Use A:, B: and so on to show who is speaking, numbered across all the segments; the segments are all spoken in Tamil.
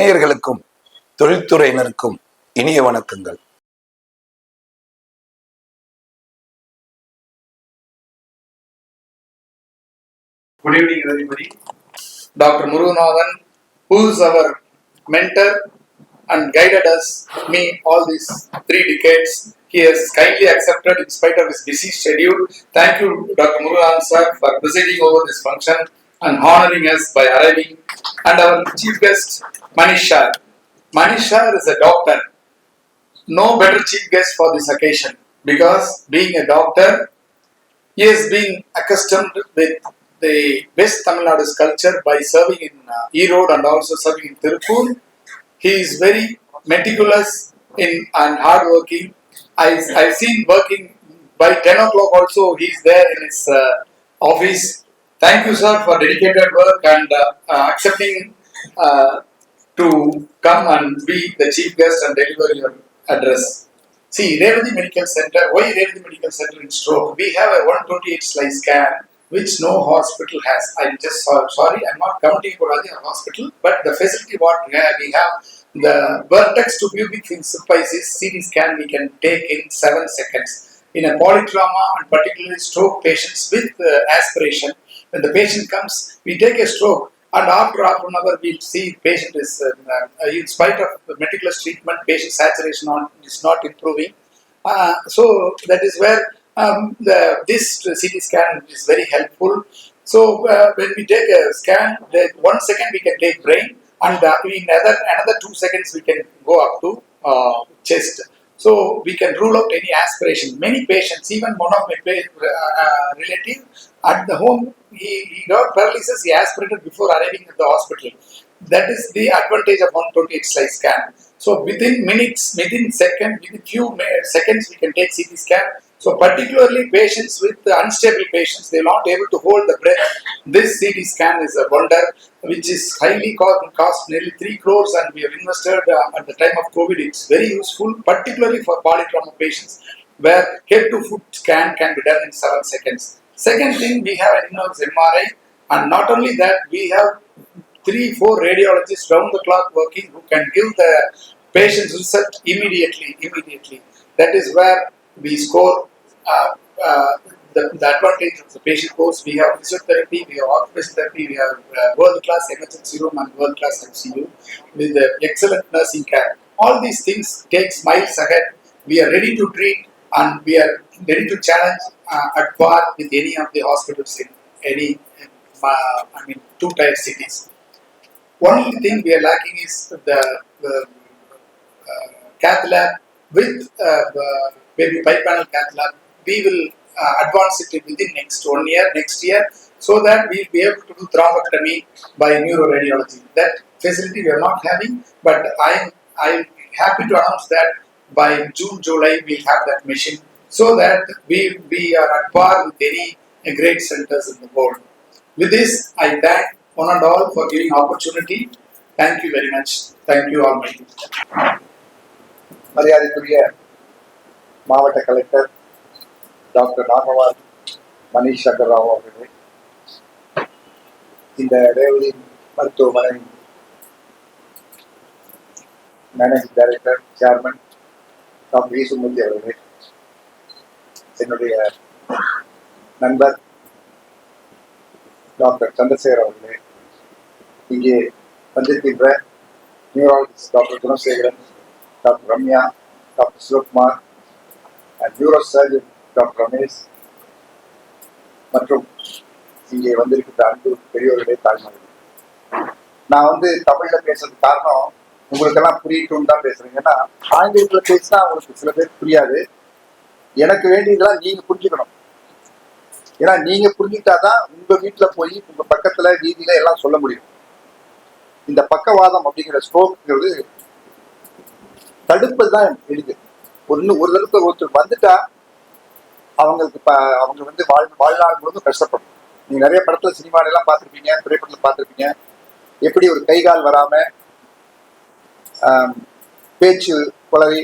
A: நேயர்களுக்கும் தொழில்துறையினருக்கும் இனிய வணக்கங்கள்
B: good evening Ravipathi doctor Muruganathan who our mentor and guided us me all this three decades he has kindly accepted in spite of his busy schedule thank you doctor Muruganathan sir for visiting over this function and honoring us by arriving. And our chief guest, Manish Shah. Manish Shah is a doctor. No better chief guest for this occasion because being a doctor, he has been accustomed with the West Tamil Nadu's culture by serving in uh, Erode and also serving in Tirupur. He is very meticulous in and hardworking. I, I've seen working by 10 o'clock also, he is there in his uh, office. Thank you, sir, for dedicated work and uh, uh, accepting uh, to come and be the chief guest and deliver your address. See, Revati Medical Center, why Revati Medical Center in stroke? We have a 128 slice scan which no hospital has. I'm just so- sorry, I'm not counting for other hospital, but the facility what we have, we have the vertex to pubic symphysis CT scan we can take in 7 seconds. In a polytrauma and particularly stroke patients with uh, aspiration, when the patient comes, we take a stroke and after half an hour we'll see patient is, uh, uh, in spite of the meticulous treatment, patient saturation on, is not improving. Uh, so that is where um, the, this CT scan is very helpful. So uh, when we take a scan, one second we can take brain, and uh, in another another two seconds we can go up to uh, chest. So we can rule out any aspiration. Many patients, even one of my uh, uh, relative at the home, he, he got paralysis. He aspirated before arriving at the hospital. That is the advantage of 128 slice scan. So within minutes, within seconds, within few seconds, we can take CT scan. So particularly patients with unstable patients, they're not able to hold the breath. This CT scan is a wonder, which is highly cost, cost nearly three crores, and we have invested uh, at the time of COVID. It's very useful, particularly for polytrauma patients, where head to foot scan can be done in seven seconds. Second thing, we have in-house MRI, and not only that, we have three, four radiologists round the clock working who can give the patient's result immediately. Immediately, that is where we score uh, uh, the, the advantage of the patient course. We have physiotherapy, we have occupational therapy, we have uh, world-class emergency room and world-class ICU with the excellent nursing care. All these things takes miles ahead. We are ready to treat and we are ready to challenge uh, at par with any of the hospitals in any, uh, I mean, two-tier cities. Only thing we are lacking is the, the uh, cath lab with uh, the maybe panel cath lab. We will advance it within next one year, next year, so that we'll be able to do thrombectomy by neuroradiology. That facility we are not having, but I'm happy to announce that by June, July we'll have that machine, so that we we are at par with any great centers in the world. With this, I thank one and all for giving opportunity. Thank you very much. Thank you all.
C: மரியாதைக்குரிய மாவட்ட கலெக்டர் டாக்டர் நாகவால் மணிஷ் சங்கர்ராவ் அவர்களே இந்த ரேவதி மருத்துவமனை managing director chairman doctor Esumurthy அவர்களே என்னுடைய நண்பர் டாக்டர் சந்திரசேகர் அவர்களே இங்கே வந்திருக்கின்ற neurologist doctor Gunasekaran doctor Ramya doctor Sivakumar neuro surgeon doctor Ramesh மற்றும் இங்கே வந்திருக்கின்ற அன்பு பெரியோர்களே தாய்மார்கள். நான் வந்து தமிழில் பேசுறதுக்கு காரணம் உங்களுக்கெல்லாம் புரியட்டும் தான் பேசுறீங்கன்னா ஏன்னா ஆங்கிலத்தில் பேசினா அவங்களுக்கு சில பேர் புரியாது. எனக்கு வேண்டியதெல்லாம் நீங்க புரிஞ்சுக்கணும். ஏன்னா நீங்க புரிஞ்சுக்கிட்டாதான் உங்க வீட்டுல போய் உங்க பக்கத்துல வீதியில எல்லாம் சொல்ல முடியும். இந்த பக்கவாதம் அப்படிங்கிற ஸ்ட்ரோக்ங்கிறது தடுப்பது தான் எளிது. ஒன்று ஒரு தடவை ஒருத்தர் வந்துட்டா அவங்களுக்கு அவங்க வந்து வாழ் வாழ்நாள் முழுவதும் கஷ்டப்படும். நீங்க நிறைய படத்துல சினிமால பார்த்துருப்பீங்க திரைப்படத்துல பார்த்துருப்பீங்க. எப்படி ஒரு கை கால் வராம பேச்சு குளறி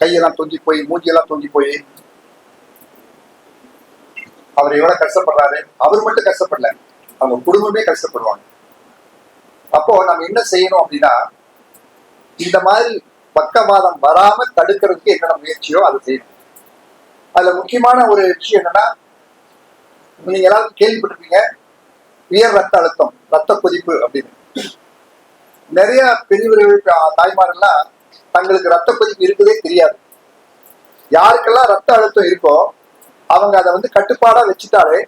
C: கையெல்லாம் தொங்கி போய் மூஞ்சியெல்லாம் தொங்கி போய் அவர் எவ்வளவு கஷ்டப்படுறாரு? அவர் மட்டும் கஷ்டப்படல. அவங்க குடும்பமே கஷ்டப்படுவாங்க. அப்போ நம்ம என்ன செய்யணும் அப்படின்னா இந்த மாதிரி பக்கவாதம் வராம தடுக்கிறதுக்கு என்னென்ன முயற்சியோ அதை செய்யணும். அதுல முக்கியமான ஒரு விஷயம் என்னன்னா நீங்க எல்லாரும் கேள்விப்பட்டிருப்பீங்க உயர் ரத்த அழுத்தம் ரத்த கொதிப்பு அப்படின்னு. நிறைய பெரியவர்கள் தாய்மார்கள்லாம் தங்களுக்கு ரத்த கொதிப்பு இருக்குதே தெரியாது. யாருக்கெல்லாம் ரத்த அழுத்தம் இருக்கோ அவங்க அதை வந்து கட்டுப்பாடா வச்சுட்டாலே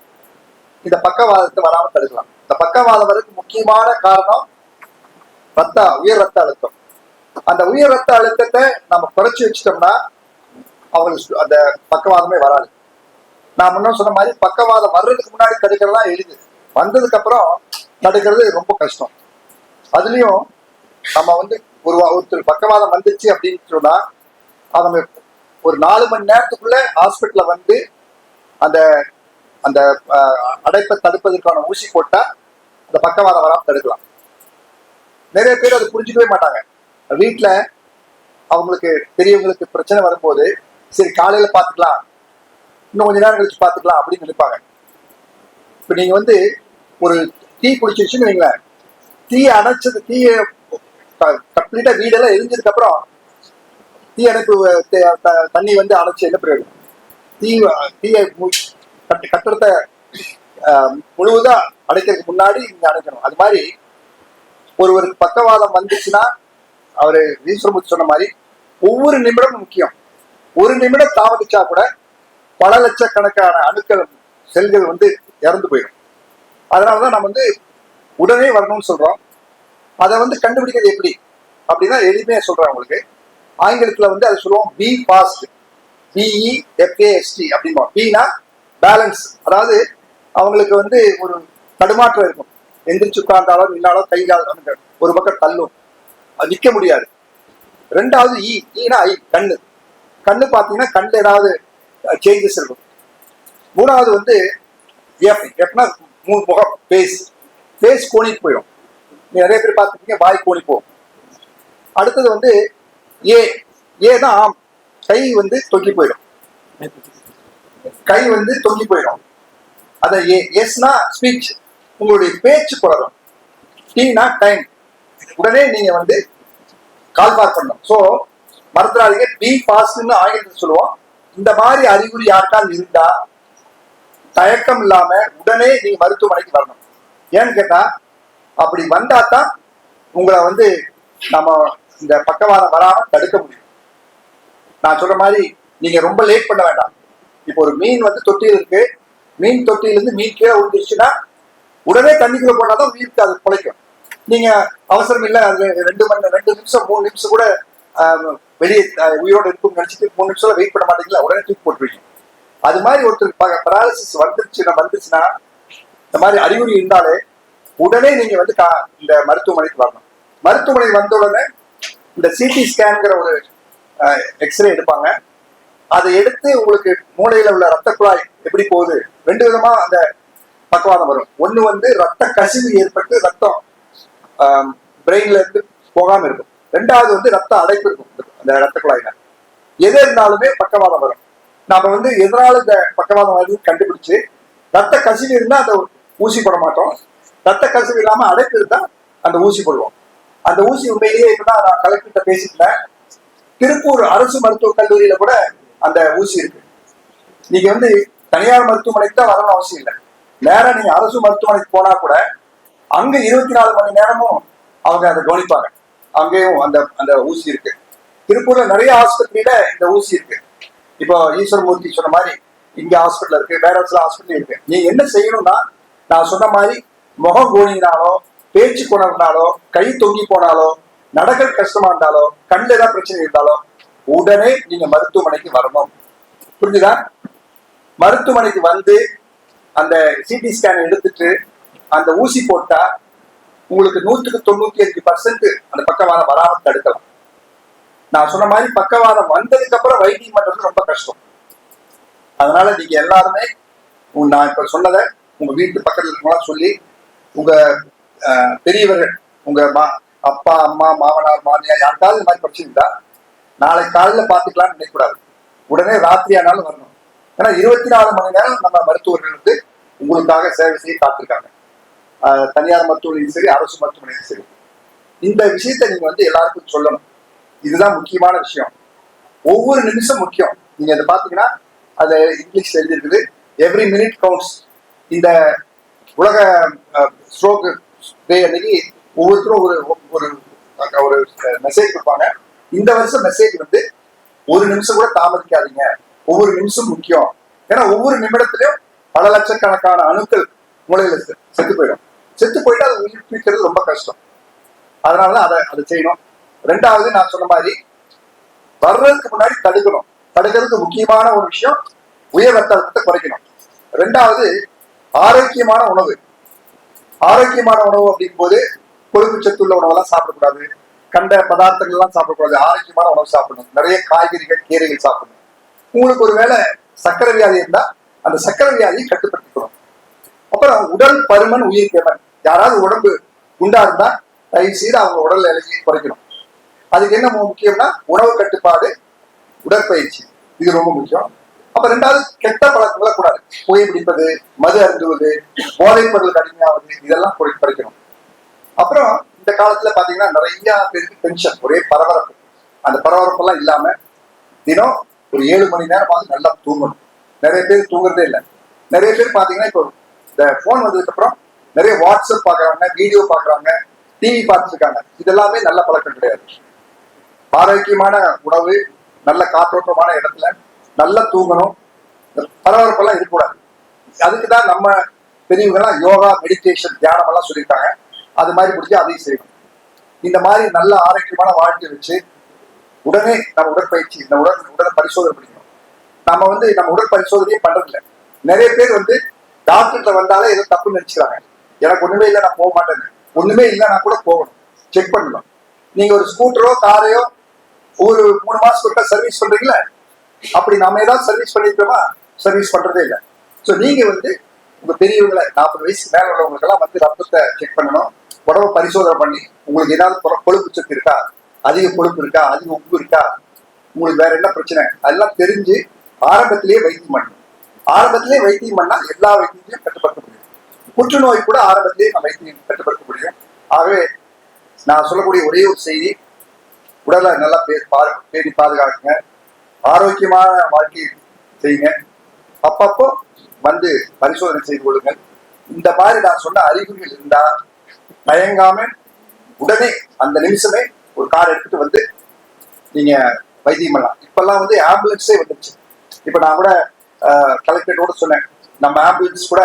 C: இந்த பக்கவாதத்தை வராம தடுக்கலாம். இந்த பக்கவாதம் வரதுக்கு முக்கியமான காரணம் ரத்த உயர் ரத்த அழுத்தம். அந்த உயர் ரத்த அழுத்தத்தை நம்ம குறைச்சி வச்சிட்டோம்னா அவங்களுக்கு அந்த பக்கவாதமே வராது. நான் முன்ன சொன்ன மாதிரி பக்கவாதம் வர்றதுக்கு முன்னாடி தடுக்கிறதா எளிது. வந்ததுக்கு அப்புறம் தடுக்கிறது ரொம்ப கஷ்டம். அதுலயும் நம்ம வந்து ஒரு வா- ஒருத்தர் பக்கவாதம் வந்துச்சு அப்படின்னு சொன்னா அவங்க ஒரு நாலு மணி நேரத்துக்குள்ள ஹாஸ்பிட்டல்ல வந்து அந்த அந்த அடைப்பை தடுப்பதற்கான ஊசி போட்டா அந்த பக்கவாதம் வராமல் தடுக்கலாம். நிறைய பேர் அதை புரிஞ்சுக்கவே மாட்டாங்க. வீட்டில் அவங்களுக்கு பெரியவங்களுக்கு பிரச்சனை வரும்போது சரி காலையில பார்த்துக்கலாம் இன்னும் கொஞ்ச நேரம் கழிச்சு பார்த்துக்கலாம் அப்படின்னு நினைப்பாங்க. இப்போ நீங்க வந்து ஒரு டீ குடிச்சிருச்சுன்னு வைங்களேன். தீ அணைச்சது தீய கம்ப்ளீட்டா வீடெல்லாம் எரிஞ்சதுக்கு அப்புறம் தீ அணைப்பு த- தண்ணி வந்து அணைச்சு என்ன பிரயோஜனம் தீ தீயை மு- கட்டடத்தை முழுவதா அடைக்கிறதுக்கு முன்னாடி நீங்க அடைக்கணும் அது மாதிரி ஒருவருக்கு பக்கவாதம் வந்துச்சுன்னா அவரு ஈஸ்வரமூர்த்தி சொன்ன மாதிரி ஒவ்வொரு நிமிடமும் முக்கியம். ஒரு நிமிடம் தாமதிச்சா கூட பல லட்சக்கணக்கான அணுக்கள் செல்கள் வந்து இறந்து போயிடும். அதனாலதான் நம்ம வந்து உடனே வரணும்னு சொல்றோம். அதை வந்து கண்டுபிடிக்கிறது எப்படி? அப்படின்னா எளிமையா சொல்றேன் உங்களுக்கு. ஆங்கிலத்துல வந்து அதை சொல்லுவோம் B fast B E F A S T அப்படிம்போம் பினா பேலன்ஸ் அதாவது அவங்களுக்கு வந்து ஒரு தடுமாற்றம் இருக்கும். எந்திரிச்சு உட்கார்ந்தாலும் இல்லாலும் கை கால் ஒரு பக்கம் தள்ளும். அது நிற்க முடியாது. ரெண்டாவது e. e இ ஈனா ஐ கண்ணு. கண்ணு பார்த்தீங்கன்னா கண்ணில் ஏதாவது சேஞ்சஸ் இருக்கும். மூணாவது வந்து எஃப் எஃப்னா மூணு முகம் பேஸ் ஃபேஸ் கோணிட்டு போயிடும். நீ நிறைய பேர் பார்த்துருக்கீங்க வாய் கோணி போகும். அடுத்தது வந்து ஏ ஏ தான் ஆம் கை வந்து தொங்கி போயிடும். கை வந்து தொங்கி போயிடும். அத ஏ எஸ்னா ஸ்பீச் உங்களுடைய பேச்சு குளரும் டீனா டைம் உடனே நீங்க வந்து கால் பார் பண்ணணும். ஸோ மறந்துடாதீங்க. பி பாஸ்ட்னு ஆங்கிலத்தில் சொல்லுவோம். இந்த மாதிரி அறிகுறி யாருக்காவது இருந்தா தயக்கம் இல்லாம உடனே நீங்க மருத்துவமனைக்கு வரணும். ஏன்னு கேட்டா அப்படி வந்தா தான் உங்களை வந்து நம்ம இந்த பக்கவாதம் வராம தடுக்க முடியும். நான் சொல்ற மாதிரி நீங்க ரொம்ப லேட் பண்ண வேண்டாம். இப்போ ஒரு மீன் வந்து தொட்டியில் இருக்கு. மீன் தொட்டியிலிருந்து மீன் கீழே விழுந்துருச்சுன்னா உடனே தண்ணிக்குள்ள போனாதான் மீனுக்கு அது பிழைக்கும். நீங்க அவசரம் இல்லை அது ரெண்டு மணி ரெண்டு நிமிஷம் மூணு நிமிஷம் கூட ஆஹ், வெளியே உயிரோட இருக்கும் நினைச்சிட்டு மூணு நிமிஷம் வெயிட் பண்ண மாட்டீங்களா? உடனே தூக்கி போட்டுருவீங்க. அது மாதிரி ஒருத்தர் பராலிசிஸ் வந்துருச்சுன்னா வந்துச்சுன்னா இந்த மாதிரி அறிகுறி இருந்தாலே உடனே நீங்க வந்து கா- இந்த மருத்துவமனைக்கு வரணும். மருத்துவமனை வந்த உடனே இந்த சிடி ஸ்கேன்ங்கிற ஒரு எக்ஸ்ரே எடுப்பாங்க. அதை எடுத்து உங்களுக்கு மூளையில உள்ள ரத்த குழாய் எப்படி போகுது? ரெண்டு விதமா அந்த பக்கவாதம் வரும். ஒண்ணு வந்து ரத்த கசிவு ஏற்பட்டு ரத்தம் பிரெயின்ல இருந்து போகாம இருக்கும். ரெண்டாவது வந்து ரத்த அடைப்பு இருக்கும். அந்த ரத்த குழாயில. எது இருந்தாலுமே பக்கவாதம் வரும். நாம வந்து எதனால இந்த பக்கவாதம் வருது கண்டுபிடிச்சு ரத்த கசிவு இருந்தா அந்த ஊசி போட மாட்டோம். ரத்த கசிவு இல்லாம அடைப்பு தான் அந்த ஊசி போடுவோம். அந்த ஊசி உண்மையிலேயே இப்பதான் நான் கலெக்டர்கிட்ட பேசிட்டேன் திருப்பூர் அரசு மருத்துவக் கல்லூரியில கூட அந்த ஊசி இருக்கு. நீங்க வந்து தனியார் மருத்துவமனைக்கு தான் வரணும் அவசியம் இல்லை. நேரா நீங்க அரசு மருத்துவமனைக்கு போனா கூட அங்க இருபத்தி நாலு மணி நேரமும் அவங்க அதை கவனிப்பாங்க. அங்கேயும் அந்த அந்த ஊசி இருக்கு. திருப்பூர்ல நிறைய ஆஸ்பத்திரியில இந்த ஊசி இருக்கு. இப்போ ஈஸ்வரமூர்த்தி சொன்ன மாதிரி இங்க ஹாஸ்பிட்டல் இருக்கு வேற சில ஹாஸ்பிட்டல் இருக்கு. நீங்க என்ன செய்யணும்னா நான் சொன்ன மாதிரி முகம் கோழினாலோ பேச்சு குணர்னாலோ கை தொங்கி போனாலோ நடக்க கஷ்டமா இருந்தாலோ கண்ணில் ஏதாவது பிரச்சனை இருந்தாலோ உடனே நீங்க மருத்துவமனைக்கு வரணும். புரிஞ்சுதா? மருத்துவமனைக்கு வந்து அந்த சிடி ஸ்கேன் எடுத்துட்டு அந்த ஊசி போட்டா உங்களுக்கு நூற்றுக்கு தொண்ணூத்தி அஞ்சு பர்சன்ட் அந்த பக்கவாதம் வராம தடுக்கலாம். நான் சொன்ன மாதிரி பக்கவாதம் வந்ததுக்கு அப்புறம் வைத்தியம் பண்றது ரொம்ப கஷ்டம். அதனால நீங்க எல்லாருமே நான் இப்ப சொன்னதை உங்க வீட்டு பக்கத்துல இருக்கவங்களாம் சொல்லி உங்க பெரியவர்கள் உங்க மா அப்பா அம்மா மாமனார் மாமியார் யாருக்காவது இந்த மாதிரி படிச்சிருந்தா நாளை காலையில பாத்துக்கலாம்னு நினைக்கக்கூடாது. உடனே ராத்திரி ஆனாலும் வரணும். ஏன்னா இருபத்தி நாலு மணி நேரம் நம்ம மருத்துவர்கள் வந்து உங்களுக்காக சேவை செய்ய காத்திருக்காங்க. தனியார் மருத்துவமனையும் சரி அரசு மருத்துவமனையும் சரி. இந்த விஷயத்தை நீங்க வந்து எல்லாருக்கும் சொல்லணும். இதுதான் முக்கியமான விஷயம். ஒவ்வொரு நிமிஷம் முக்கியம். நீங்க அதை பாத்தீங்கன்னா அதை இங்கிலீஷ் எழுதியிருக்குது எவ்ரி மினிட் கவுண்ட்ஸ் இந்த உலக ஸ்ட்ரோக் டே அன்னைக்கு ஒவ்வொருத்தரும் ஒரு ஒரு ஒரு மெசேஜ் கொடுப்பாங்க. இந்த வருஷம் மெசேஜ் வந்து ஒரு நிமிஷம் கூட தாமதிக்காதீங்க. ஒவ்வொரு நிமிஷம் முக்கியம். ஏன்னா ஒவ்வொரு நிமிடத்திலையும் பல லட்சக்கணக்கான அணுக்கள் மூளையில செத்து போயிடும். செத்து போயிட்டு அதை உயிர்ப்பிக்கிறது ரொம்ப கஷ்டம். அதனால அதை அதை செய்யணும். ரெண்டாவது நான் சொன்ன மாதிரி வர்றதுக்கு முன்னாடி தடுக்கணும். தடுக்கிறதுக்கு முக்கியமான ஒரு விஷயம் உயர் ரத்த அழுத்தத்தை குறைக்கணும். ரெண்டாவது ஆரோக்கியமான உணவு. ஆரோக்கியமான உணவு அப்படிங்கும் போது கொழுப்பு சத்துள்ள உணவெல்லாம் சாப்பிடக்கூடாது. கண்ட பதார்த்தங்கள் எல்லாம் சாப்பிடக்கூடாது. ஆரோக்கியமான உணவு சாப்பிடணும். நிறைய காய்கறிகள் கீரைகள் சாப்பிடணும். உங்களுக்கு ஒருவேளை சக்கரை வியாதி இருந்தா அந்த சக்கரை வியாதியை கட்டுப்படுத்திக்கணும். அப்புறம் உடல் பருமன் உயிர் கேமன் யாராவது உடம்பு குண்டா இருந்தா தயவு செய்து அவங்க உடல் எடையை குறைக்கணும். அதுக்கு என்ன முக்கியம்னா உணவு கட்டுப்பாடு உடற்பயிற்சி. இது ரொம்ப முக்கியம். அப்ப ரெண்டாவது கெட்ட பழக்கங்களை கூடாது. புகைப்பிடிப்பது மது அருந்துவது போதைப் பொருள் அடிமையாவது இதெல்லாம் குறை- குறைக்கணும் அப்புறம் இந்த காலத்துல பாத்தீங்கன்னா நிறைய பேருக்கு டென்ஷன் ஒரே பரபரப்பு. அந்த பரபரப்பெல்லாம் இல்லாம தினம் ஒரு ஏழு மணி நேரமாவது நல்லா தூங்கணும். நிறைய பேர் தூங்குறதே இல்லை. நிறைய பேர் பாத்தீங்கன்னா இப்போ இந்த போன் வந்ததுக்கு அப்புறம் நிறைய வாட்ஸ்அப் பாக்குறாங்க வீடியோ பாக்குறாங்க டிவி பார்த்துருக்காங்க இதெல்லாமே நல்ல பழக்கம் கிடையாது. ஆரோக்கியமான உணவு நல்ல காற்றோட்டமான இடத்துல நல்லா தூங்கணும். பரபரப்பெல்லாம் இருக்கக்கூடாது. அதுக்கு தான் நம்ம பெரியவங்கெல்லாம் யோகா மெடிடேஷன் தியானம் எல்லாம் சொல்லியிருக்காங்க. அது மாதிரி முடிஞ்சு அதையும் செய்யணும். இந்த மாதிரி நல்ல ஆரோக்கியமான வாழ்க்கை வச்சு உடனே நம்ம உடற்பயிற்சி இந்த உடல் உடல் பரிசோதனை பண்ணிக்கணும். நம்ம வந்து நம்ம உடல் பரிசோதனையே பண்றதில்ல. நிறைய பேர் வந்து டாக்டர்கிட்ட வந்தாலே ஏதோ தப்பு நினைச்சுக்கிறாங்க. எனக்கு ஒண்ணுமே இல்லை நான் போக மாட்டேன் ஒண்ணுமே இல்லைன்னா கூட போகணும். செக் பண்ணணும். நீங்க ஒரு ஸ்கூட்டரோ காரையோ ஒரு மூணு மாசத்துக்கு சர்வீஸ் பண்றீங்களா அப்படி நாம ஏதாவது சர்வீஸ் பண்ணிருக்கோமா? சர்வீஸ் பண்றதே இல்லை. ஸோ நீங்க வந்து உங்க பெரியவங்களை நாற்பது வயசுக்கு மேல உள்ளவங்களுக்கெல்லாம் வந்து ரத்தத்தை செக் பண்ணணும். உடம்பை பரிசோதனை பண்ணி உங்களுக்கு ஏதாவது கொழுப்பு சத்து இருக்கா? அதிக கொழுப்பு இருக்கா? அதிக உப்பு இருக்கா? உங்களுக்கு வேற என்ன பிரச்சனை? அதெல்லாம் தெரிஞ்சு ஆரம்பத்திலேயே வைத்தியம் பண்ணணும். ஆரம்பத்திலேயே வைத்தியம் பண்ணா எல்லா வைத்தியத்தையும் கட்டுப்படுத்த முடியும். புற்றுநோய் கூட ஆரம்பத்திலேயே நம்ம வைத்தியம் கட்டுப்படுத்த முடியும். ஆகவே நான் சொல்லக்கூடிய ஒரே ஒரு செய்தி உடலை நல்லா பே பாரு பேணி பாதுகாக்குங்க ஆரோக்கியமான வாழ்க்கை செய்யுங்க. அப்பப்போ வந்து பரிசோதனை செய்து கொள்ளுங்கள். இந்த மாதிரி நான் சொன்ன அறிகுறிகள் இருந்தா தயங்காம உடனே அந்த நிமிஷமே ஒரு கார் எடுத்துட்டு வந்து நீங்க வைத்தியம் பண்ணலாம். இப்பெல்லாம் வந்து ஆம்புலன்ஸே வந்துருச்சு. இப்ப நான் கூட கலெக்டரோட சொன்னேன். நம்ம ஆம்புலன்ஸ் கூட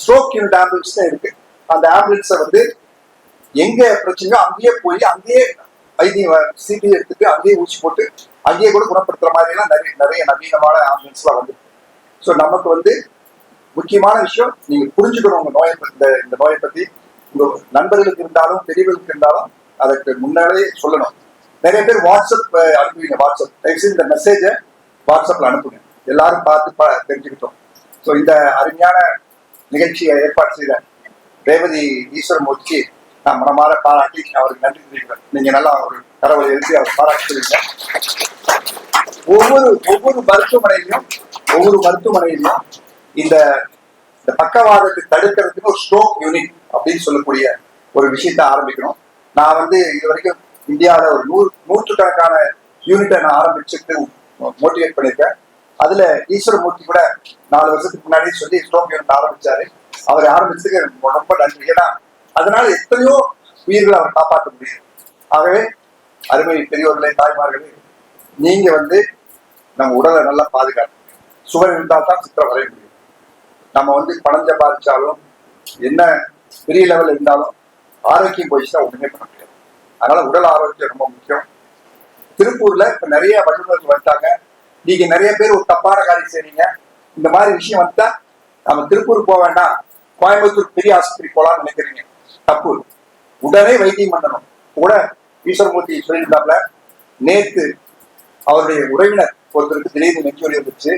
C: ஸ்ட்ரோக் யூனிட் ஆம்புலன்ஸ் தான் இருக்கு. அந்த ஆம்புலன்ஸை வந்து எங்க பிரச்சனையோ அங்கேயே போய் அங்கேயே வைத்தியம் சிடி எடுத்துட்டு அங்கேயே ஊசி போட்டு அங்கேயே கூட குணப்படுத்துற மாதிரி எல்லாம் நிறைய நிறைய நவீனமான ஆம்புலன்ஸ்லாம் வந்து ஸோ நமக்கு வந்து முக்கியமான விஷயம் நீங்க புரிஞ்சுக்கணும் உங்க நோயை இந்த இந்த நோயை பத்தி. உங்க நண்பர்களுக்கு இருந்தாலும் பெரியவர்களுக்கு இருந்தாலும் அதற்கு முன்னாலே சொல்லணும். நிறைய பேர் வாட்ஸ்அப் அனுப்புவீங்க வாட்ஸ்அப் தயவுசெய்து இந்த மெசேஜை வாட்ஸ்அப்ல அனுப்புங்க. எல்லாரும் பார்த்து பா- தெரிஞ்சுக்கிட்டோம். ஸோ இந்த அருமையான நிகழ்ச்சியை ஏற்பாடு செய்த ரேவதி ஈஸ்வரமூர்த்திக்கு நான் மனமாற பாராட்டி அவருக்கு நன்றி தெரிவிக்கிறேன். நீங்க நல்லா ஒரு கடவுளை எழுதி அவர் பாராட்டி சொல்லுங்க ஒவ்வொரு ஒவ்வொரு மருத்துவமனையிலும் ஒவ்வொரு மருத்துவமனையிலும் இந்த இந்த பக்கவாதத்தை தடுக்கிறதுக்கு ஒரு ஸ்ட்ரோக் யூனிட் அப்படின்னு சொல்லக்கூடிய ஒரு விஷயத்த ஆரம்பிக்கணும். நான் வந்து இது வரைக்கும் இந்தியாவில் ஒரு நூறு நூற்றுக்கணக்கான யூனிட்டை நான் ஆரம்பிச்சுட்டு மோட்டிவேட் பண்ணியிருக்கேன். அதுல ஈஸ்வரமூர்த்தி கூட நாலு வருஷத்துக்கு முன்னாடியே சொல்லி ஸ்ட்ரோக் யூனிட் ஆரம்பிச்சாரு. அவர் ஆரம்பிச்சதுக்கு எனக்கு ரொம்ப நன்றி. ஏன்னா அதனால எத்தனையோ உயிர்களை அவர் காப்பாற்ற முடியும் ஆகவே அருமை பெரியவர்களே தாய்மார்களே நீங்க வந்து நம்ம உடலை நல்லா பாதுகாக்கணும். சுவர் இருந்தால் தான் சித்திரம் வரைய முடியும். நம்ம வந்து பணம் சம்பாதிச்சாலும் என்ன பெரிய லெவல் இருந்தாலும் ஆரோக்கியம் போயிடுச்சுன்னா ஒண்ணுமே பண்ண முடியாது. அதனால உடல் ஆரோக்கியம் ரொம்ப முக்கியம். திருப்பூர்ல இப்ப நிறைய வல்லுநர்கள் வந்துட்டாங்க. நீங்க நிறைய பேர் ஒரு தப்பான காரியம் செய்றீங்க. இந்த மாதிரி விஷயம் வந்தா நம்ம திருப்பூர் போக வேண்டாம். கோயம்புத்தூர் பெரிய ஆஸ்பத்திரி போலாம்னு நினைக்கிறீங்க. தப்பு. உடனே வைத்தியம் பண்ணணும். கூட ஈஸ்வரமூர்த்தி சொல்லியிருந்தாப்ல நேத்து அவருடைய உறவினர் ஒருத்தருக்கு திடீர்னு நெஞ்சொலி வந்துச்சு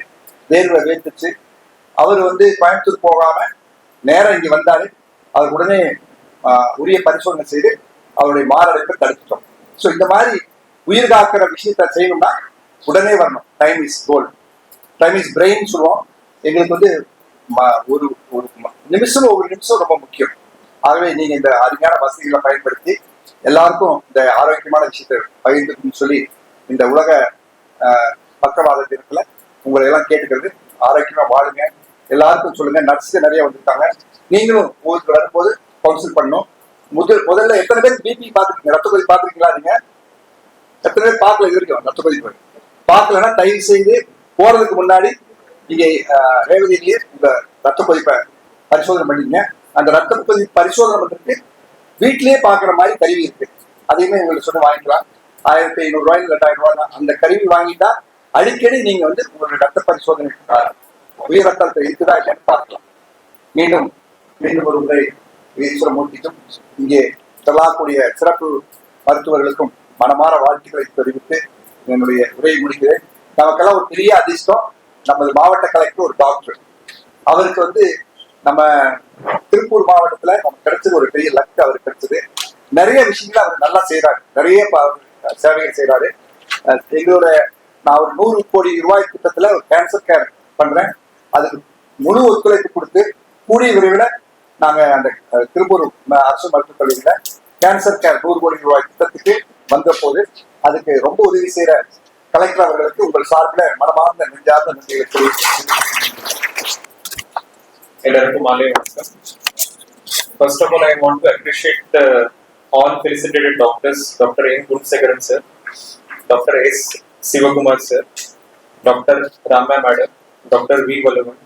C: வேர்வை வேத்துச்சு அவர் வந்து கோயம்புத்தூர் போகாம நேரம் இங்கே வந்தாரு. அவர் உடனே ஆஹ், உரிய பரிசோதனை செய்து அவருடைய மாரடைப்பை தடுத்துட்டோம். ஸோ இந்த மாதிரி உயிர் காக்கிற விஷயத்த செய்யணும்னா உடனே வரணும். Time is gold time is brain சொல்லுவோம். எங்களுக்கு வந்து ம- ஒரு ஒரு நிமிஷம் ஒரு நிமிஷம் ரொம்ப முக்கியம். ஆகவே நீங்க இந்த அருமையான வசதிகளை பயன்படுத்தி எல்லாருக்கும் இந்த ஆரோக்கியமான விஷயத்தை பகிர்ந்துக்கணும்னு சொல்லி இந்த உலக ஆஹ், பக்கவாத தினத்துல உங்களை எல்லாம் கேட்டுக்கிறது ஆரோக்கியமா வாழுங்க. எல்லாருக்கும் சொல்லுங்க. நர்ஸுக்கு நிறைய வந்திருக்காங்க. நீங்களும் ஊருக்கு வரும்போது கவுன்சில் பண்ணும் முதல் முதல்ல எத்தனை பேர் பிபி பார்த்துருக்கீங்க? ரத்த கொதி பாத்துருக்கீங்களா நீங்க? எத்தனை பேர் பார்க்கல இது ரத்த கொதி போய் பார்க்கலன்னா தயவு செய்து போறதுக்கு முன்னாடி நீங்க ரேவதியிலேயே உங்க ரத்த கொதிப்பை பரிசோதனை பண்ணிக்கங்க. அந்த ரத்த கொதி பரிசோதனை பண்றதுக்கு வீட்டிலேயே பார்க்குற மாதிரி கருவி இருக்கு. அதையுமே உங்களுக்கு சொன்ன வாங்கிக்கலாம். ஆயிரத்தி ஐநூறு ரூபாய் ரெண்டாயிரம் ரூபாய் தான் அந்த கருவி வாங்கிட்டா அடிக்கடி நீங்க வந்து உங்களுடைய ரத்த பரிசோதனை ஆஹ், உயர் ரத்த இருக்குதா இல்லையான்னு பார்க்கலாம். மீண்டும் மீண்டும் ஒரு முறை ஈஸ்வரமூர்த்திக்கும் இங்கே செல்லக்கூடிய சிறப்பு மருத்துவர்களுக்கும் மனமான வாழ்த்துக்களை தெரிவித்து என்னுடைய உரையை முடிக்கிறேன். நமக்கெல்லாம் ஒரு பெரிய அதிர்ஷ்டம். நமது மாவட்ட கலெக்டர் ஒரு டாக்டர். அவருக்கு வந்து நம்ம திருப்பூர் மாவட்டத்துல நமக்கு கிடைச்சது ஒரு பெரிய லக் அவருக்கு கிடைச்சது. நிறைய விஷயங்களை அவர் நல்லா செய்யறாரு நிறைய ப- சேவைகள் செய்யறாரு எங்களோட நான் ஒரு நூறு கோடி ரூபாய் திட்டத்துல ஒரு கேன்சர் கேர் பண்றேன். அதுக்கு முழு ஒத்துழைப்பு கொடுத்து கூடிய விரைவில் நாங்க அந்த திருப்பூர் அரசு மருத்துவக் கல்லூரியில கேன்சர் கேர் நூறு கோடி ரூபாய் திட்டத்துக்கு வந்த போது அதுக்கு ரொம்ப உதவி செய்யற கலெக்டர் அவர்களுக்கு உங்கள் சார்பில் மனமார்ந்த நெஞ்சார்ந்த நன்றிகளை
D: எல்லாருக்கும் மாலை வணக்கம். First of all I want to appreciate all felicitated doctors doctor N Gunasekaran sir doctor S Sivakumar sir doctor Rama madam doctor V Vallavan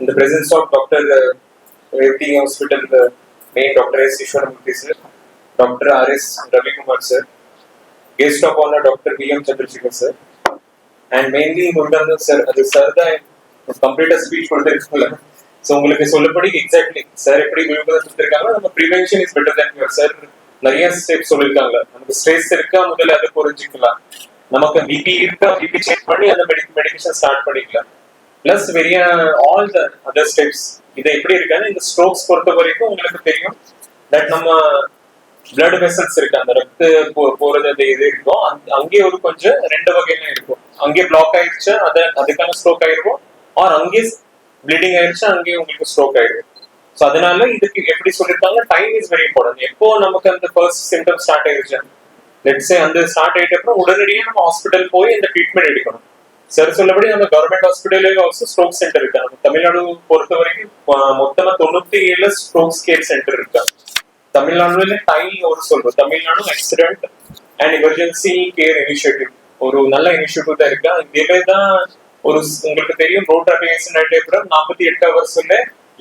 D: இந்த presence of doctor Reddy hospital main doctor S Eswaramoorthy sir doctor R S Ravikumar sir guest of honour doctor V M Chandrasekar sir and mainly and sir அது சார் தான் கம்ப்ளீட்டா ஸ்பீச் கொடுத்துருக்காங்க ஸோ உங்களுக்கு சொல்லப்படி எக்ஸாக்ட்லி சார் எப்படி விழுப்புரம் கொடுத்துருக்காங்க நம்ம prevention is better than sir நிறைய ஸ்டெப் சொல்லியிருக்காங்க நமக்கு ஸ்ட்ரெஸ் இருக்கா முதல்ல அதை புரிஞ்சுக்கலாம். நமக்கு பிபி இருக்கா பிபி செக் பண்ணி அந்த மெடிக்கேஷன் ஸ்டார்ட் பண்ணிக்கலாம். Plus verify all the other steps இது எப்படி இருக்கான்னு இந்த ஸ்ட்ரோக்ஸ் பொறுத்த வரைக்கும் உங்களுக்கு தெரியும் தட் நம்ம பிளட் வெசல்ஸ் இருக்கு. அந்த ரத்த போ- போறது அந்த இது இருக்கும் அங்கேயே ஒரு கொஞ்சம் ரெண்டு வகையில இருக்கும். அங்கேயே பிளாக் ஆயிடுச்சு அது அதுக்கான ஸ்ட்ரோக் ஆயிருக்கும் ஆர் அங்கேயே ப்ளீடிங் ஆயிடுச்சு அங்கேயே உங்களுக்கு ஸ்ட்ரோக் ஆயிருக்கும் ஸோ அதனால இதுக்கு எப்படி சொல்லியிருக்காங்க டைம் இஸ் வெரி இம்பார்ட்டன்ட் எப்போ நமக்கு அந்த ஃபர்ஸ்ட் சிம்டம் ஸ்டார்ட் ஆயிருச்சு? லெட்ஸே வந்து ஸ்டார்ட் ஆயிட்ட அப்புறம் உடனடியாக நம்ம ஹாஸ்பிட்டல் போய் அந்த ட்ரீட்மெண்ட் எடுக்கணும். சார் சொல்லபடி நம்ம கவர்மெண்ட் ஹாஸ்பிட்டலே ஆல்சோ ஸ்ட்ரோக் சென்டர் இருக்கு. நம்ம தமிழ்நாடு பொறுத்த வரைக்கும் மொத்தமா தொண்ணூத்தி ஏழு ஸ்ட்ரோக் கேர் சென்டர் இருக்கு. தமிழ்நாடுல டை ஒரு சொல்றோம். Tamil Nadu accident and emergency care initiative ஒரு நல்ல இனிஷியேட்டிவ் தான் இருக்கா. இதுல தான் ஒரு உங்களுக்கு தெரியும் ரோட் அபியேஷன் கூட நாற்பத்தி எட்டு ஹவர்ஸ்ல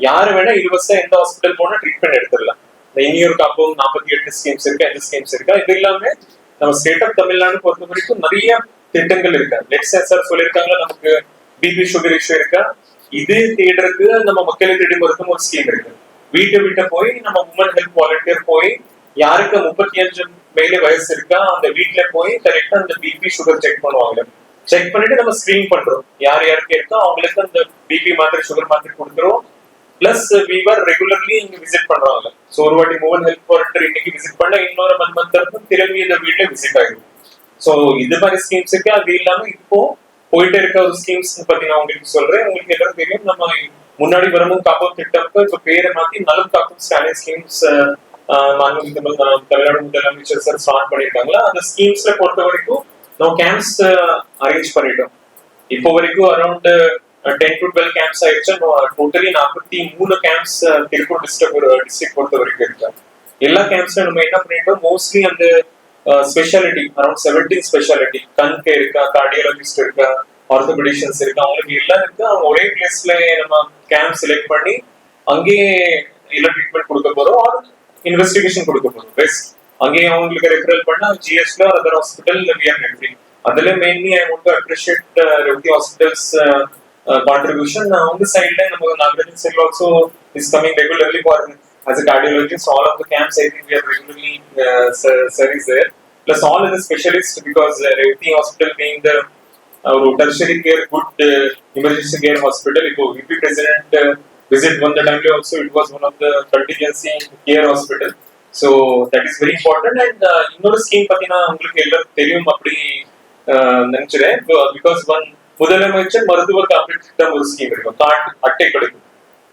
D: யாரு வேணா இலவசம் எந்த ஹாஸ்பிட்டல் போனா ட்ரீட்மெண்ட் எடுத்துடலாம். இந்த இனியொரு காப்போம் நாற்பத்தி எட்டு ஸ்கீம்ஸ் இருக்கு அஞ்சு ஸ்கீம்ஸ் இருக்கா. இது எல்லாமே நம்ம ஸ்டேட் ஆஃப் தமிழ்நாடு பொறுத்த வரைக்கும் நிறைய திட்டங்கள் இருக்கு. லெட் சார் சொல்லியிருக்காங்க நமக்கு பிபி சுகர் இஷ்யூ இருக்கா? இது தேடுறதுக்கு நம்ம மக்களை தேடி மருத்துவம் ஒரு ஸ்கீம் இருக்கு. வீட்டை விட்டு போய் நம்ம உமன் ஹெல்த் வாலண்டியர் போய் யாருக்கு முப்பத்தி அஞ்சு மேலே வயசு இருக்கா அந்த வீட்ல போய் கரெக்டா அந்த பிபி சுகர் செக் பண்ணுவாங்க. செக் பண்ணிட்டு நம்ம ஸ்கிரீன் பண்றோம். யார் யாருக்கு இருக்கோ அவங்களுக்கு அந்த பிபி மாத்திரை சுகர் மாத்திரை கொடுக்குறோம் பிளஸ் வீவர் ரெகுலர்லி இங்க விசிட் பண்றாங்க. ஸோ ஒரு வாட்டி மூவன் ஹெல்த் வாலண்டியர் இன்னைக்கு விசிட் பண்ண இன்னொரு மந்த் மந்த் திரும்பி இந்த வீட்டை விசிட் ஆகிடும் ஸோ இது மாதிரி ஸ்கீம்ஸுக்கு அது இல்லாம இப்போ போயிட்டு இருக்க ஒரு ஸ்கீம்ஸ் பத்தி நான் உங்களுக்கு சொல்றேன். உங்களுக்கு எல்லாரும் தெரியும் நம்ம முன்னாடி வரமும் காப்போம் திட்டம்க்கு இப்ப பேரை மாத்தி நலம் காக்கும் Stalin uh, uh, schemes Tamil Nadu முதலமைச்சர் சார் ஸ்டார்ட் பண்ணிருக்காங்களா அந்த ஸ்கீம்ஸ்ல பொறுத்த வரைக்கும் நம்ம கேம்ப்ஸ் அரேஞ்ச் uh, பண்ணிட்டோம். இப்போ வரைக்கும் around ten to twelve camps ஆயிடுச்சு. டோட்டலி நாற்பத்தி மூணு camps uh, Tiruppur district district பொறுத்த வரைக்கும் இருக்கு. எல்லா கேம்ப்ஸ்ல நம்ம என்ன பண்ணிட்டோம்? மோஸ்ட்லி அந்த ஸ்பெஷாலிட்டி அரௌண்ட் செவன்டீன் ஸ்பெஷாலிட்டி கண்க்கு இருக்கா கார்டியாலஜிஸ்ட் இருக்கா ஆர்த்தோபெடிஷன்ஸ் இருக்கா அவங்களுக்கு எல்லாம் இருக்கு. அவங்க ஒரே பிளேஸ்ல நம்ம கேம்ப் செலக்ட் பண்ணி அங்கேயே எல்லாம் ட்ரீட்மெண்ட் கொடுக்க போறோம். ஆர் இன்வெஸ்டிகேஷன் கொடுக்க போறோம். பெஸ்ட் அங்கேயே அவங்களுக்கு ரெஃபரல் பண்ணா ஜிஎஸ்ல அதர் ஹாஸ்பிட்டல் அதுல mainly I want to appreciate Revathi hospitals contribution அவங்க சைட்ல நம்ம நாகராஜன் செல் also is coming regularly for as a cardiologist, all of the camps I think we are regularly uh, ser- service there. Plus all of the specialists because uh, Revati Hospital being the uh, tertiary care good uh, emergency care hospital. இப்போ VP president uh, visit one the timely also it was one of the contingency care hospital. So that is very important and uh, இன்னொரு ஸ்கீம் பார்த்தீங்கன்னா உங்களுக்கு எல்லாரும் தெரியும் அப்படி uh, நினைச்சிட்டேன் பிகாஸ் ஒன் முதலமைச்சர் மருத்துவ காப்பீட்டு திட்டம் ஒரு ஸ்கீம் இருக்கும் கார்டு அட்டை கிடைக்கும்.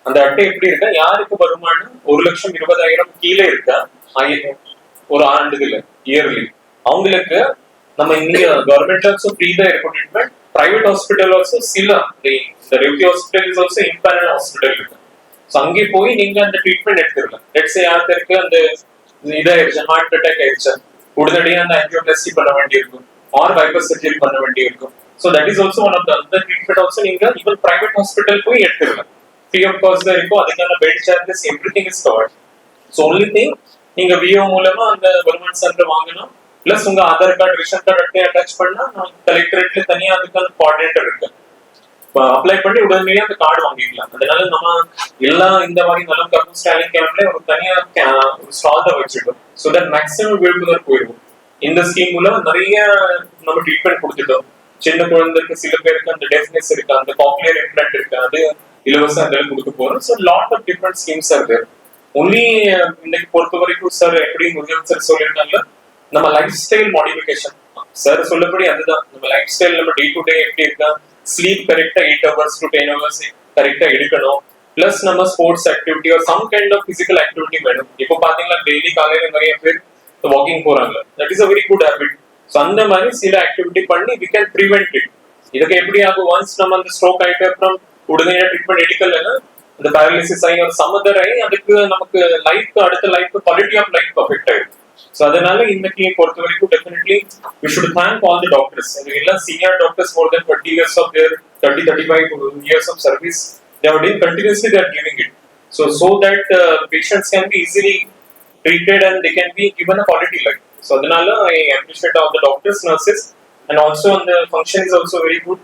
D: அந்த அட்டை எப்படி இருக்கா? யாருக்கு வருமானம்? ஒரு லட்சம் இருபதாயிரம் கீழே இருக்கா? ஒரு ஆண்டுகள் இயர்லி அவங்களுக்கு நம்ம இங்க கவர்மெண்ட் ஆல்சோ ஃப்ரீ தான் இருக்கும். ட்ரீட்மெண்ட் பிரைவேட் ஹாஸ்பிட்டல் ஆல்சோ சில இந்த Revathi hospital is also empanel hospital இருக்கு. ஸோ அங்கே போய் நீங்க அந்த ட்ரீட்மெண்ட் எடுத்துக்கலாம். லெட்ஸ் யாருக்கு அந்த இதாயிருச்சு ஹார்ட் அட்டாக் ஆயிடுச்சு உடனடியாக அந்த ஆன்ஜியோபிளாஸ்டி பண்ண வேண்டியிருக்கும். ஆர் வைப்பர் சர்ஜரி பண்ண வேண்டியிருக்கும். So that is also one of அந்த ட்ரீட்மெண்ட் ஆல்சோ நீங்க ஈவன் பிரைவேட் ஹாஸ்பிட்டல் போய் எடுத்துக்கலாம் ஃப்ரீ ஆஃப் காஸ்ட் தான் இருக்கும் அதுக்கான bed charges everything is covered so only thing நீங்க விஓ மூலமா அந்த கவர்மெண்ட் சென்டர் வாங்கணும். பிளஸ் உங்க ஆதார் கார்டு ரேஷன் கார்டு அட்டை அட்டாச் பண்ணா கலெக்டரேட்ல தனியா அதுக்கான கோஆர்டினேட்டர் இருக்கு. அப்ளை பண்ணி உடனடியாக அந்த கார்டு வாங்கிக்கலாம். அதனால நம்ம எல்லா இந்த மாதிரி நல்ல கப்பு ஸ்டாலின் கேம்ப்ல ஒரு தனியா ஸ்டால் தான் வச்சிருக்கோம். ஸோ தட் மேக்ஸிமம் விழிப்புணர்வு போயிடும் இந்த ஸ்கீம் மூலம் நிறைய நம்ம ட்ரீட்மெண்ட் கொடுத்துட்டோம். சின்ன குழந்தைக்கு சில பேருக்கு அந்த டெஃப்னஸ் இருக்கு அந்த காக்லியர் இம்ப்ளான்ட் இருக்கு அது இலவச அந்த கொடுக்க போறோம். So lot of different schemes இருக்கு ஒன்லி இன்னைக்கு பொறுத்த வரைக்கும் சார் எப்படி முருகன் சார் சொல்லியிருந்தாங்க நம்ம லைஃப் ஸ்டைல் மாடிஃபிகேஷன் சார் சொல்லபடி அதுதான். நம்ம லைஃப் ஸ்டைல் நம்ம டே டு டே எப்படி இருக்கா? ஸ்லீப் கரெக்டா eight hours to ten hours கரெக்டா எடுக்கணும். பிளஸ் நம்ம ஸ்போர்ட்ஸ் ஆக்டிவிட்டி ஒரு some kind of physical activity வேணும். இப்போ பாத்தீங்கன்னா டெய்லி காலையில நிறைய பேர் வாக்கிங் போறாங்க. That is a very good habit so அந்த மாதிரி சில ஆக்டிவிட்டி பண்ணி வி கேன் ப்ரிவென்ட் இட் இதுக்கு எப்படி ஆகும்? ஒன்ஸ் நம்ம அந்த ஸ்ட்ரோக் ஆயிட்டு அப்புறம் உடனடியாக ட்ரீட்மெண்ட் எடுக்கலன்னா அந்த பேரலிசிஸ் ஆகி ஒரு சம்மதர் ஆகி அதுக்கு நமக்கு லைஃப் அடுத்த life quality of life affect ஆயிடும். ஸோ அதனால இன்னைக்கு பொறுத்த வரைக்கும் definitely we should thank all the doctors எல்லாம் senior doctors more than twenty years of their thirty thirty five years of service they are doing continuously they are giving it. So so that uh, patients can be easily treated and they can be given a quality life so adanala i appreciate all the doctors nurses and also and the function is also very good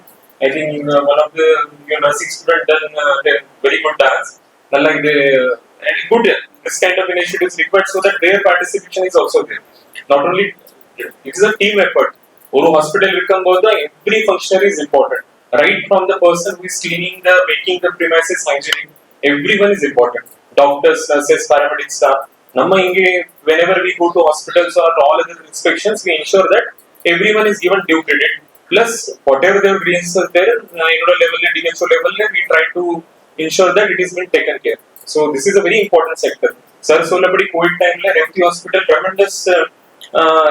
D: i think uh, one of the your nursing student done uh, a very good dance nalla idu and good this kind of initiatives required so that their participation is also there not only it is a team effort ஒரு ஹாஸ்பிட்டல் இருக்கும்போது every functionary is important right from the person who is cleaning the making the premises hygienic every one is important doctors nurses paramedic staff நம்ம இங்கே whenever we go to hospitals or all other inspections we ensure that everyone is given due credit plus whatever their grievances are there என்னோட லெவல்ல டிஎச்ஓ லெவல்ல we try to ensure that it is being taken care so this is a very important sector sir சொல்லபடி Covid டைம்ல ரெம்டி hospital tremendous uh,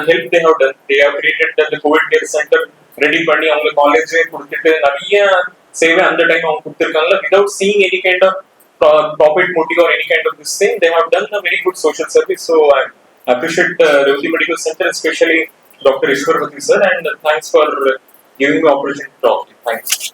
D: help they have done they have created அந்த கோவிட் கேர் சென்டர் ரெடி பண்ணி அவங்க காலேஜே கொடுத்துட்டு நிறைய சேவை அந்த டைம் அவங்க கொடுத்துருக்காங்க without seeing any kind of uh, profit motive or any kind of this thing. They have done a very good social service. So I appreciate uh, the Revati Medical Center, especially Dr. Ishwar Bhatti sir, and thanks for giving me opportunity to talk. Thanks.